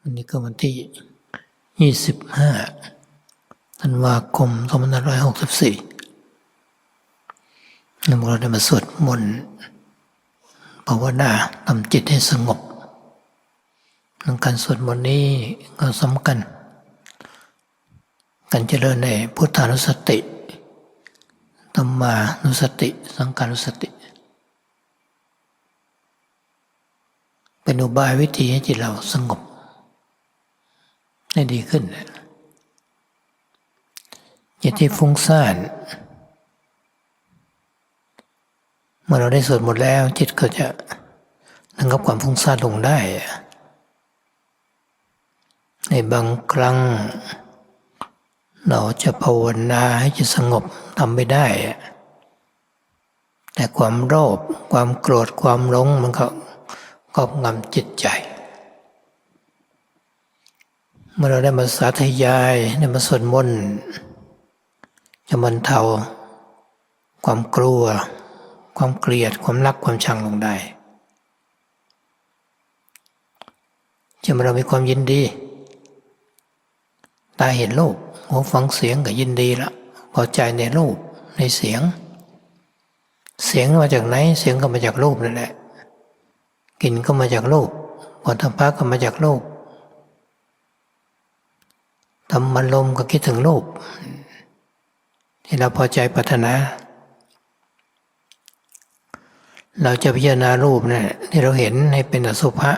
วันนี้ก็วันที่ยี่สิบห้าธันวาคมสองพันห้าร้อยหกสิบสี่เราได้มาสวดมนต์ภาวนาทำจิตให้สงบเรื่องการสวดมนต์นี้ก็สำคัญ การเจริญในพุทธานุสติธรรมานุสติ สังการุสติ เป็นอุบายวิธีให้จิตเราสงบให้ดีขึ้น จิตที่ฟุ้งซ่าน เมื่อเราได้สวดหมดแล้ว จิตก็จะระงับความฟุ้งซ่านลงได้ ในบางครั้ง เราจะภาวนาให้จิตสงบทำไม่ได้แต่ความโลภความโกรธความหลงมันก็ ครอบงำจิตใจ เมื่อเราได้มาสาธยายได้มาสวดมนต์จะบรรเทาความกลัว ความเกลียดความรักความชังลงได้จะมาเรามีความยินดีตาเห็นรูปหูฟังเสียงก็ยินดีละพอใจในรูปในเสียง เสียงมาจากไหนเสียงก็มาจากรูปนั่นแหละ กลิ่นก็มาจากรูปผลธรรมะก็มาจากรูปธรรมลมก็คิดถึงรูปที่เราพอใจปรารถนา เราจะพิจารณารูปเนี่ยที่เราเห็นให้เป็นอสุภะ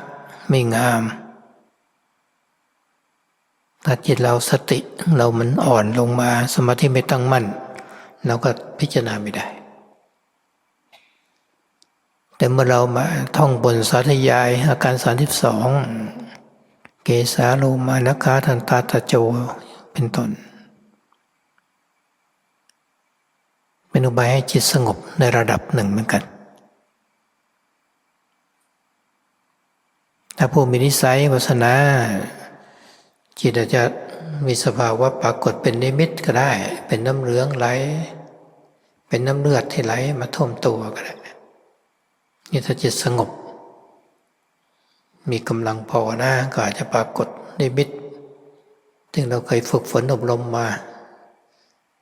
ไม่งามถ้าจิตเราสติเรามันอ่อนลงมาสมาธิไม่ตั้งมั่น เราก็พิจารณาไม่ได้ แต่เมื่อเรามาท่องบนสาธยายอาการสามสิบสองเกสาโลมานคาทันตาตะโจเป็นต้นเป็นอุบายให้จิตสงบในระดับหนึ่งเหมือนกัน ถ้าผู้มีนิสัยวาสนา จิตอาจจะมีสภาวะปรากฏเป็นนิมิตก็ได้ เป็นน้ำเหลืองไหล เป็นน้ำเลือดที่ไหลมาท่วมตัวก็ได้ นี่ถ้าจิตสงบ มีกำลังพอนะก็อาจจะปรากฏนิมิตซึ่งเราเคยฝึกฝนอบรมมา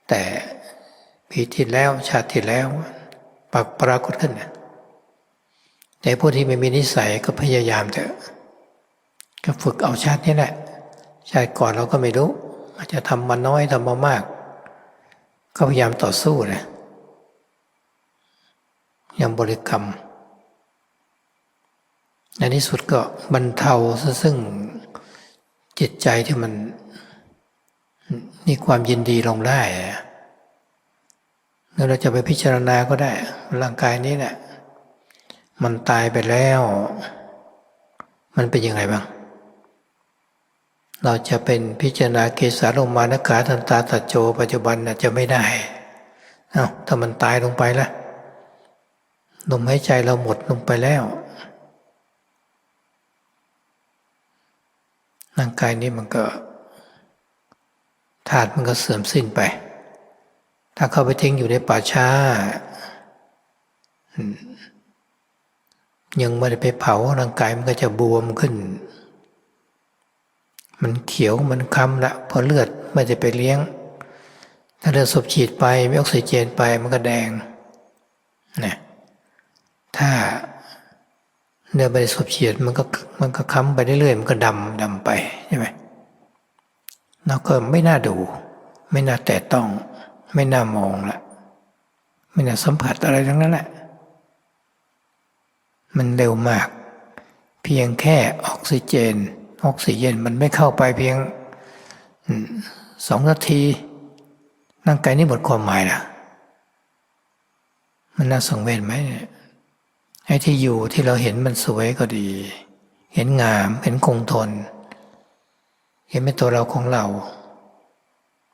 แต่ปีที่แล้วชาติที่แล้วปรากปรากฏขึ้นแต่ผู้ที่ไม่มีนิสัยก็พยายามเถอะก็ฝึกเอาชาตินี้แหละ ชาติก่อนเราก็ไม่รู้ อาจจะทำมาน้อยทำมามาก ก็พยายามต่อสู้นะยังบริกรรม ในที่สุดก็บรรเทาซึ่งจิตใจที่มันมีความยินดีลงได้แล้วเราจะไปพิจารณาก็ได้ ร่างกายนี้แหละมันตายไปแล้ว มันเป็นยังไงบ้าง เราจะเป็นพิจารณาเกสาลงมานขาทันตาตัดโจ ปัจจุบันอาจจะไม่ได้ เอา้าถ้ามันตายลงไปละลมหายใจเราหมดลงไปแล้ว ร่างกายนี้มันก็ธาตุมันก็เสื่อมสิ้นไป ถ้าเข้าไปทิ้งอยู่ในป่าช้ายังไม่ได้ไปเผาร่างกายมันก็จะบวมขึ้น มันเขียวมันค้ำละเพราะเลือดไม่ได้ไปเลี้ยง ถ้าเลือดสูบฉีดไปไม่ออกซิเจนไปมันก็แดงนะถ้า เนื้อใบสบเฉียดมันก็มันก็ค้ำไปเรื่อยๆมันก็ดำดำไปใช่ไหมเราก็ไม่น่าดู ไม่น่าแตะต้อง ไม่น่ามองละไม่น่าสัมผัสอะไรทั้งนั้นแหละมันเร็วมาก เพียงแค่ออกซิเจน ออกซิเจนมันไม่เข้าไปเพียงสองนาทีร่างกายนี่หมดความหมายละมันน่าสังเวชไหมเนี่ย ไอ้ที่อยู่ที่เราเห็นมันสวยก็ดี เห็นงาม เห็นคงทน เห็นเป็นตัวเราของเรา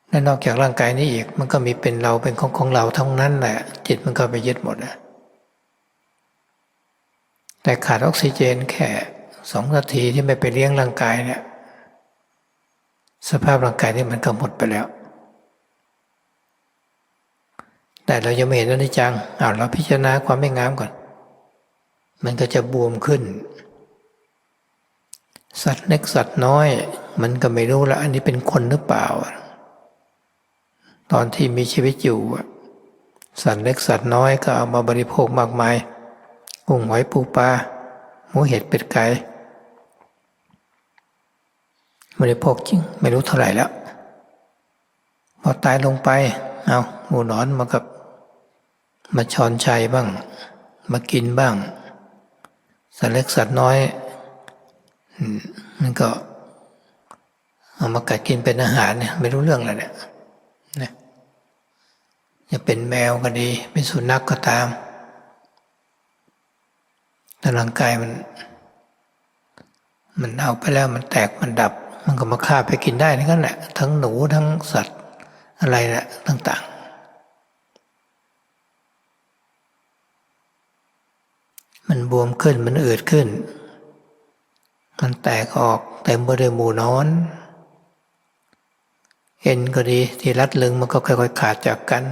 และนอกจากร่างกายนี้อีก มันก็มีเป็นเราเป็นของของเราทั้งนั้นแหละ จิตมันก็ไปยึดหมดนะแต่ขาดออกซิเจนแค่สองนาทีที่ไม่ไปเลี้ยงร่างกายเนี่ยสภาพร่างกายนี่มันก็หมดไปแล้ว แต่เรายังไม่เห็นอนิจจังเอาเราพิจารณาความไม่งามก่อน มันก็จะบวมขึ้น สัตว์เล็กสัตว์น้อย มันก็ไม่รู้ละอันนี้เป็นคนหรือเปล่า ตอนที่มีชีวิตอยู่ สัตว์เล็กสัตว์น้อยก็เอามาบริโภคมากมายกุ้งหอยปูปลาหมูเห็ดเป็ดไก่บริโภคจริง ไม่รู้เท่าไหร่แล้วพอตายลงไป เอาหมูนอนมากับ มาชอนชัยบ้าง มากินบ้าง สัตว์เล็กสัตว์น้อยมมันก็เอามากัดกินเป็นอาหารเนี่ยไม่รู้เรื่องอะไรเนี่ยนะจะเป็นแมวก็ดี เป็นสุนัขกก็ตามแต่ร่างกายมัน มันเอาไปแล้วมันแตกมันดับ มันก็มาฆ่าไปกินได้นั่นแหละทั้งหนูทั้งสัตว์อะไรแหละต่าง ๆ มันบวมขึ้นมันอืดขึ้น มันแตกออกเต็มไปด้วยหมูนอน เอ็นก็ดีที่รัดลึงมันก็ค่อยๆขาดจากกัน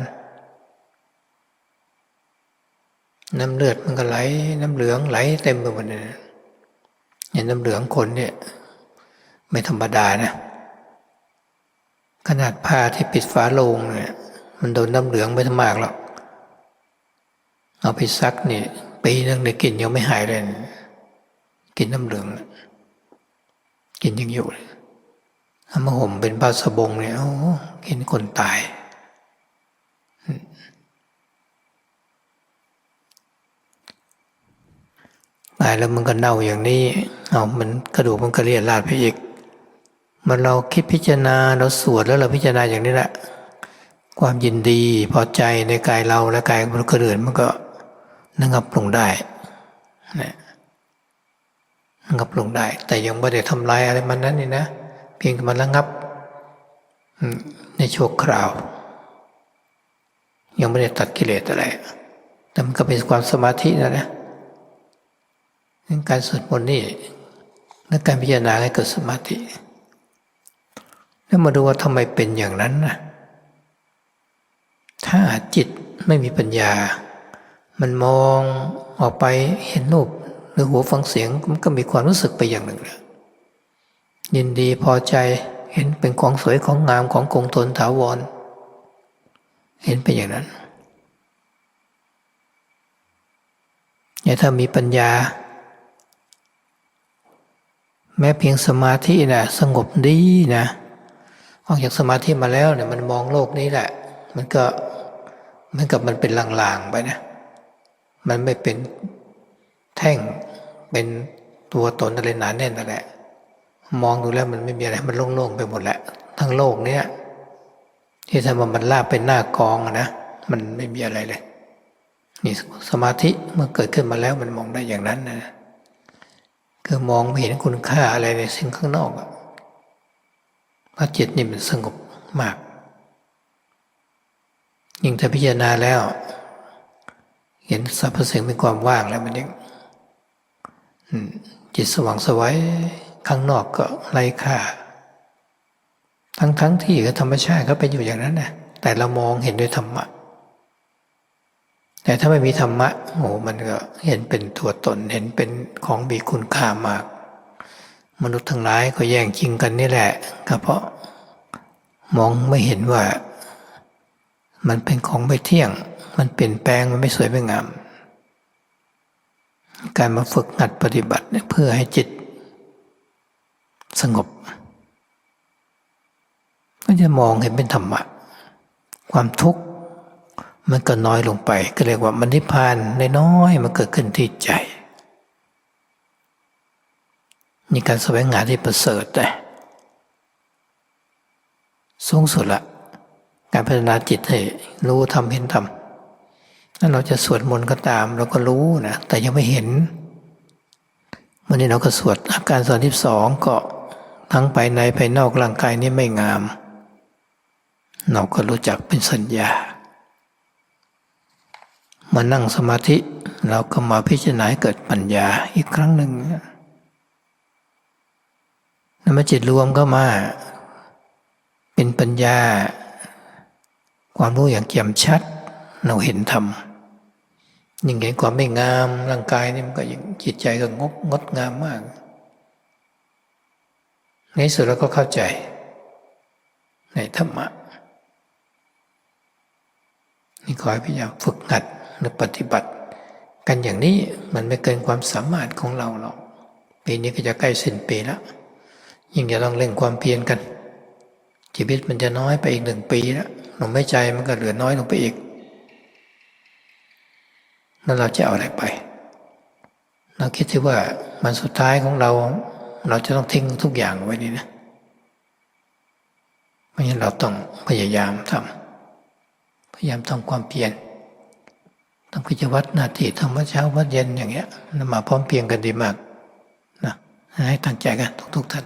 น้ำเลือดมันก็ไหล น้ำเหลืองไหลเต็มไปหมดเลยอย่างน้ำเหลืองคนเนี่ย ไม่ธรรมดานะขนาดผ้าที่ปิดฝาโลงเนี่ย มันโดนน้ำเหลืองไม่ทมากหรอกเอาไปซักเนี่ย ปีนึงเนี่ยกลิ่นยังไม่หายเลยกลิ่นน้ำเหลืองกลิ่นยังอยู่เลยเอามาห่มเป็นผ้าสบงเนี่ยโอ้กลิ่นคนตายตายแล้วมันก็เน่าอย่างนี้ เอามันกระดูกมันก็เลียดลาดไปอีก มันเราคิดพิจารณาเราสวดแล้วเราพิจารณาอย่างนี้แหละ ความยินดีพอใจในกายเราและกายคนอื่นมันก็ ระงับลงได้นะระงับลงได้ แต่ยังไม่ได้ทำลายอะไรมันนั้นนี่นะ เพียงแต่มันระงับในชั่วคราว ยังไม่ได้ตัดกิเลสอะไร แต่มันก็เป็นความสมาธินะนะการสวดมนต์นี่และการพิจารณาให้เกิดสมาธิ แล้วมาดูว่าทำไมเป็นอย่างนั้นนะถ้าจิตไม่มีปัญญา มันมองออกไปเห็นรูปหรือหูฟังเสียงมันก็มีความรู้สึกไปอย่างหนึ่งนะยินดีพอใจเห็นเป็นของสวยของงามของคงทนถาวร เห็นเป็นอย่างนั้นเนี่ยถ้ามีปัญญา แม้เพียงสมาธินะสงบดีนะออกจากสมาธิมาแล้วเนี่ยมันมองโลกนี้แหละ มันก็เหมือนกับมันเป็นลางๆไปนะ มันไม่เป็นแท่งเป็นตัวตนอะไรหนาแน่นนั่นแหละ มองดูแล้วมันไม่มีอะไรมันโล่งๆไปหมดแหละทั้งโลกเนี้ยที่ทำมามันลาบเป็นหน้ากองนะมันไม่มีอะไรเลย นี่สมาธิเมื่อเกิดขึ้นมาแล้วมันมองได้อย่างนั้นนะคือมองไม่เห็นคุณค่าอะไรในสิ่งข้างนอกเพระจิตนี่มันสงบมากยิ่งถ้าพิจารณาแล้ว เห็นสรรพสิ่งเป็นความว่างแล้วมันยังจิตสว่างสวัยข้างนอกก็ไร้ค่า ทั้งๆทที่ก็ธรรมชาติก็เป็นอยู่อย่างนั้นนะแต่เรามองเห็นด้วยธรรมะ แต่ถ้าไม่มีธรรมะโอ้มันก็เห็นเป็นตัวตนเห็นเป็นของมีคุณค่ามาก มนุษย์ทั้งหลายก็แย่งจริงกันนี่แหละก็เพราะมองไม่เห็นว่า มันเป็นของไม่เที่ยง มันเปลี่ยนแปลงมันไม่สวยไม่งาม การมาฝึกหัดปฏิบัติเพื่อให้จิต สงบ ก็จะมองเห็นเป็นธรรมะ ความทุกข์มันก็น้อยลงไป ก็เรียกว่ามันนิพพานน้อยๆมันเกิดขึ้นที่ใจนี่การแสวงหาที่ประเสริฐแต่สูงสุดละ การพัฒนาจิตให้รู้ทำเห็นทำถ้าเราจะสวดมนต์ก็ตาม เราก็รู้นะแต่ยังไม่เห็นวันนี้เราก็สวดอาการสอนที่สองก็ทั้งภายในภายนอกร่างกายนี้ไม่งาม เราก็รู้จักเป็นสัญญา มานั่งสมาธิเราก็มาพิจารณาให้เกิดปัญญาอีกครั้งหนึ่งนำมาจิตรวมก็มา เป็นปัญญา ความรู้อย่างแจ่มชัด เราเห็นธรรมยิ่งเห็นความไม่งามร่างกายนี่มันก็ยิ่งจิตใจก็งดงดงามมากในสุดเราก็เข้าใจ ในธรรมะนี่ขอให้พยายามฝึกหัดหรือปฏิบัติ กันอย่างนี้มันไม่เกินความสามารถของเราหรอกปีนี้ก็จะใกล้สิ้นปีแล้วยิ่งจะต้องเร่งความเพียรกัน ชีวิตมันจะน้อยไปอีกหนึ่งปีแล้ว ลมหายใจมันก็เหลือน้อยลงไปอีกแล้วเราจะเอาอะไรไป เราคิดที่ว่ามันสุดท้ายของเรา เราจะต้องทิ้งทุกอย่างไว้นี่นะเพราะฉะนั้นเราต้องพยายามทำพยายามทำความเพียรต้องกิจวัตรหน้าที่ทำวัดเช้าวัดเย็นอย่างเงี้ยมาพร้อมเพียงกันดีมากนะให้ตั้งใจกันทุกๆท่าน